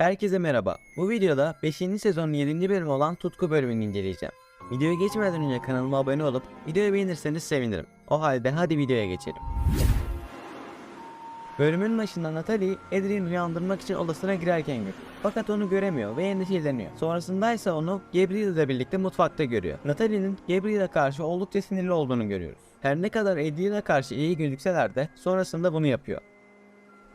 Herkese merhaba. Bu videoda 5. sezonun 7. bölümü olan Tutku bölümünü inceleyeceğim. Videoya geçmeden önce kanalıma abone olup videoyu beğenirseniz sevinirim. O halde hadi videoya geçelim. Bölümün başında Natalie, Adrian'ı uyandırmak için odasına girerken görüyor. Fakat onu göremiyor ve endişeleniyor. Sonrasında ise onu Gabriel ile birlikte mutfakta görüyor. Natalie'nin Gabriel'e karşı oldukça sinirli olduğunu görüyoruz. Her ne kadar Adrian'a karşı iyi gözükseler de sonrasında bunu yapıyor.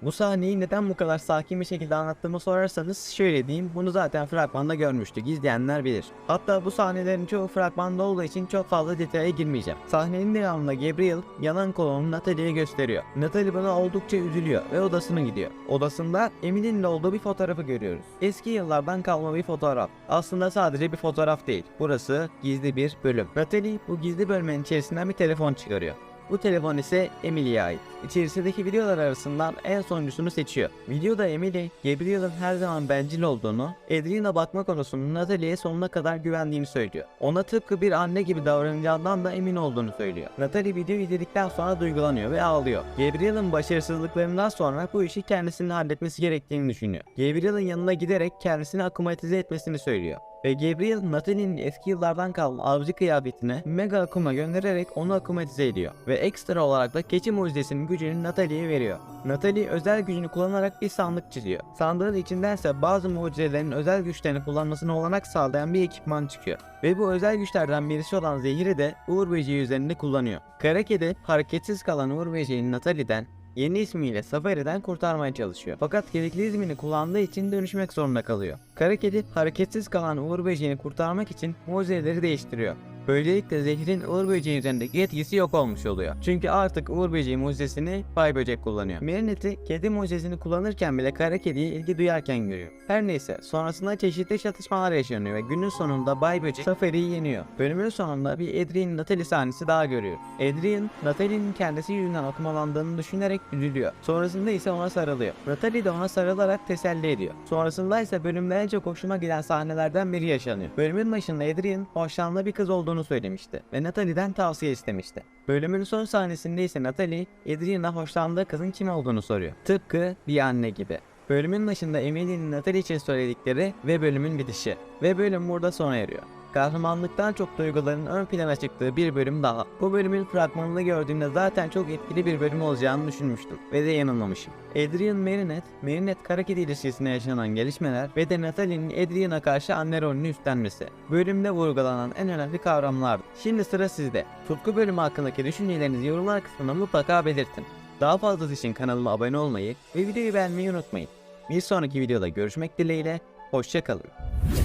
Bu sahneyi neden bu kadar sakin bir şekilde anlattığımı sorarsanız şöyle diyeyim bunu zaten fragmanda görmüştük izleyenler bilir. Hatta bu sahnelerin çoğu fragmanda olduğu için çok fazla detaya girmeyeceğim. Sahnenin devamında Gabriel yanan kolunu Natalie'ye gösteriyor. Natalie buna oldukça üzülüyor ve odasına gidiyor. Odasında Emily'nin olduğu bir fotoğrafı görüyoruz. Eski yıllardan kalma bir fotoğraf. Aslında sadece bir fotoğraf değil. Burası gizli bir bölüm. Natalie bu gizli bölmenin içerisinden bir telefon çıkarıyor. Bu telefon ise Emily'ye ait. İçerisindeki videolar arasından en sonuncusunu seçiyor. Videoda Emily, Gabriel'ın her zaman bencil olduğunu, Adrian'a bakma konusunda Natalie'ye sonuna kadar güvendiğini söylüyor. Ona tıpkı bir anne gibi davranacağından da emin olduğunu söylüyor. Natalie videoyu izledikten sonra duygulanıyor ve ağlıyor. Gabriel'ın başarısızlıklarından sonra bu işi kendisinin halletmesi gerektiğini düşünüyor. Gabriel'ın yanına giderek kendisini akumatize etmesini söylüyor ve Gabriel Natalie'nin eski yıllardan kalma avcı kıyafetine Mega Akuma göndererek onu akumatize ediyor ve ekstra olarak da keçi mucizesinin gücünü Natalie'ye veriyor. Natalie özel gücünü kullanarak bir sandık çiziyor. Sandığın içindense bazı mucizelerin özel güçlerini kullanmasına olanak sağlayan bir ekipman çıkıyor. Ve bu özel güçlerden birisi olan zehiri de Uğur Böceği üzerinde kullanıyor. Kara Kedi hareketsiz kalan Uğur Böceği'ni Natalie'den yeni ismiyle Safari'den kurtarmaya çalışıyor. Fakat gerekli ismini kullandığı için dönüşmek zorunda kalıyor. Kara kedi hareketsiz kalan Uğur Böceğini kurtarmak için mucizeleri değiştiriyor. Böylelikle zehrin Uğur Böceği üzerindeki etkisi yok olmuş oluyor. Çünkü artık Uğur Böceği mucizesini Bay Böcek kullanıyor. Marinette'i kedi mucizesini kullanırken bile kara kediye ilgi duyarken görüyor. Her neyse sonrasında çeşitli çatışmalar yaşanıyor ve günün sonunda Bay Böcek Safari'yi yeniyor. Bölümün sonunda bir Adrian Natalie sahnesi daha görüyoruz. Adrian, Natalie'nin kendisi yüzünden akumalandığını düşünerek üzülüyor. Sonrasında ise ona sarılıyor. Natalie de ona sarılarak teselli ediyor. Sonrasında ise bölümde en çok hoşuma giden sahnelerden biri yaşanıyor. Bölümün başında Adrian hoşlandığı bir kız olduğunu söylemişti ve Natalie'den tavsiye istemişti. Bölümün son sahnesinde ise Natalie, Adrian'a hoşlandığı kızın kim olduğunu soruyor. Tıpkı bir anne gibi. Bölümün başında Emily'nin Natalie için söyledikleri ve bölümün bitişi. Ve bölüm burada sona eriyor. Kahramanlıktan çok duyguların ön plana çıktığı bir bölüm daha. Bu bölümün fragmanını gördüğümde zaten çok etkili bir bölüm olacağını düşünmüştüm ve de yanılmamışım. Adrian Marinette, Marinette kara kedi ilişkisine yaşanan gelişmeler ve de Natalie'nin Adrian'a karşı anne rolünü üstlenmesi. Bölümde vurgulanan en önemli kavramlardı. Şimdi sıra sizde. Tutku bölümü hakkındaki düşüncelerinizi yorumlar kısmına mutlaka belirtin. Daha fazlası için kanalıma abone olmayı ve videoyu beğenmeyi unutmayın. Bir sonraki videoda görüşmek dileğiyle, hoşçakalın.